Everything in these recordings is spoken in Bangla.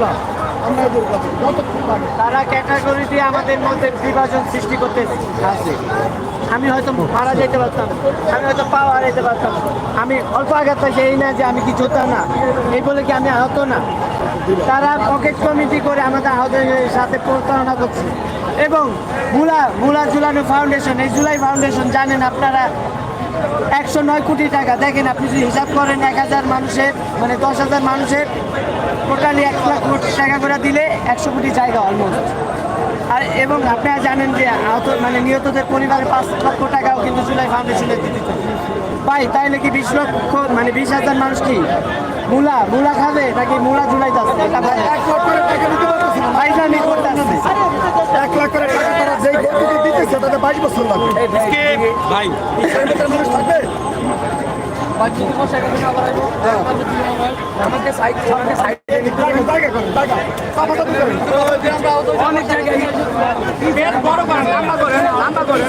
ইনশাল্লাহ আমরা দূর যতক্ষণ লাগে তারা ক্যাটাগরি দিয়ে আমাদের মধ্যে বিভাজন সৃষ্টি করতে আছে। আমি হয়তো মারা যেতে পারতাম আমি হয়তো পা হারাইতে পারতাম। আমি অল্প আঘাত পাইছি এই না যে আমি কি যোদ্ধা না এই বলে কি আমি আহত না? তারা পকেট কমিটি করে আমাদের আহতদের সাথে প্রতারণা করছে। এবং মুলা মুলা জুলানো ফাউন্ডেশন এই জুলাই ফাউন্ডেশন জানেন আপনারা একশো নয় কোটি টাকা। দেখেন, আপনি যদি হিসাব করেন, এক হাজার মানুষের মানে দশ হাজার মানুষের, টোটালি এক লাখ কোটি টাকা করে দিলে একশো কোটি জায়গা অলমোস্ট আর এবং আপনারা জানেন যে আহত মানে নিহতদের পরিবারে পাঁচ লক্ষ টাকাও কিন্তু জুলাই ফাউন্ডেশনে দিতে ভাই, তাইলে কি বিশ লক্ষ মানে বিশ হাজার মানুষ কি? মূলা মূলা খাবে নাকি মূলা জুলাই যাচ্ছে? এটা ভাই এক লাখ করে টাকা দিতে পারতেছি না ভাইজানি করতে আসছে এক লাখ করে টাকা তারা যেই গতিতে দিতেছে তাতে বাইশ বছর লাগবে। মানুষ থাকবে অনেক জায়গায় বড় করেন লম্বা করেন লম্বা করেন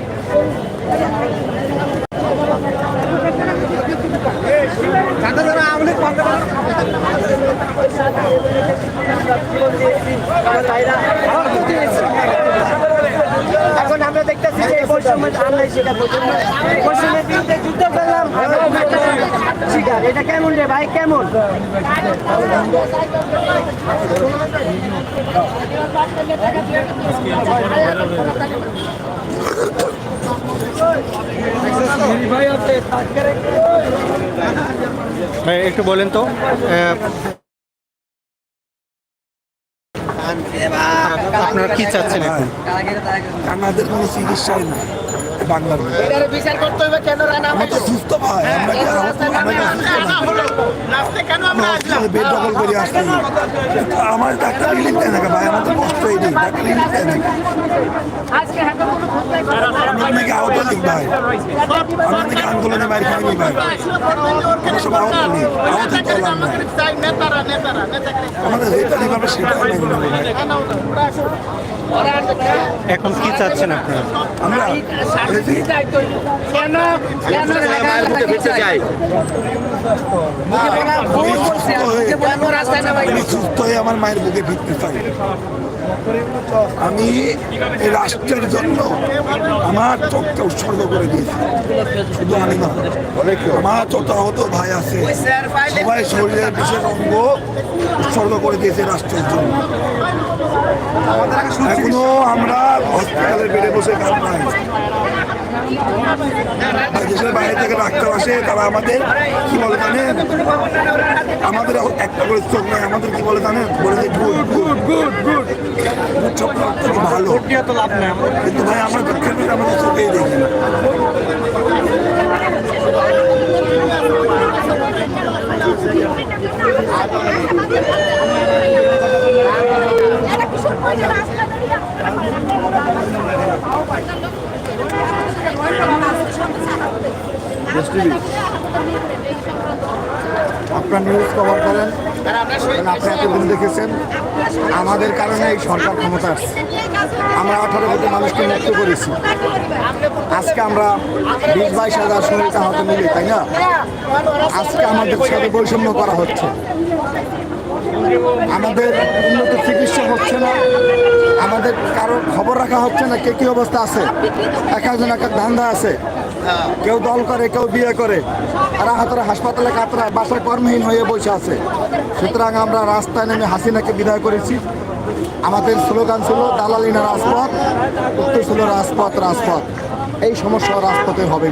এখন আমরা দেখতেছি যে বৈষম্যের যুদ্ধ করলাম শিকার। এটা কেমন রে ভাই? কেমন? ভাই, একটু বলেন তো। আপনারা কি চাচ্ছেন আমাদের কোনো চিকিৎসাই নাই বাংলার বিচার করতে হবে কেন তো সুস্থ ভাই আমরা কি আর- আমরা কি না? আমরা বেড দখল করে আসছি আমার ডাক্তার রিলিফ দেয় না ভাই? আমার তো কষ্ট নেই ডাক্তার রিলিফ দেয় না কে? নাকি আহত লিখ ভাই। আমরা নাকি আন্দোলনে বাইরে খাইনি ভাই। আমরা সব আহত নেই আহত করলাম না আমাদের যেটা লিখ সেটা নেই এখন কি চাচ্ছেন আপনারা আমরা সুস্থ হয়ে আমার মায়ের বুকে ফিরতে চাই। আমি এই রাষ্ট্রের জন্য আমার চোখকে উৎসর্গ করে দিয়েছি। শুধু আমি না, আমার যত আহত ভাই আছে। সবাই শরীরের বিশেষ অঙ্গ উৎসর্গ করে দিয়েছে রাষ্ট্রের জন্য। এখনও আমরা হসপিটালের বেড়ে বসে কাজ নাই বাইরে থেকে ডাক্তার আসে, তারা আমাদের কি বলে জানেন? আমাদের একটা করে চোখ নাই, আমাদের কি বলে জানেন? বলে যে ভালো তো লাভ নেই কিন্তু ভাই আমরা বিষয় আমাদের চোখেই দেখি না। আপনার নিউজ কভার করেন। আপনি এতদিন দেখেছেন। আমাদের কারণে এই সরকার ক্ষমতা আমরা আঠারো কোটি মানুষকে মুক্ত করেছি। আজকে আমরা বিশ বাইশ হাজার শরীরটা হাতে মিলি, তাই না? আজকে আমাদের সাথে বৈষম্য করা হচ্ছে। আমাদের উন্নত চিকিৎসা হচ্ছে না। আমাদের কারও খবর রাখা হচ্ছে না। কে কি অবস্থা আছে? এক একজন এক এক ধান্দা আছে। কেউ দল করে, কেউ বিয়ে করে। তারা হাতরা হাসপাতালে কাতরায় বাসায় কর্মহীন হয়ে বসে আছে। সুতরাং আমরা রাস্তায় নেমে হাসিনাকে বিদায় করেছি। আমাদের স্লোগান ছিল, দালালিনা রাজপথ, উত্তর ছিল রাজপথ রাজপথ। এই সমস্যা রাজপথে হবে।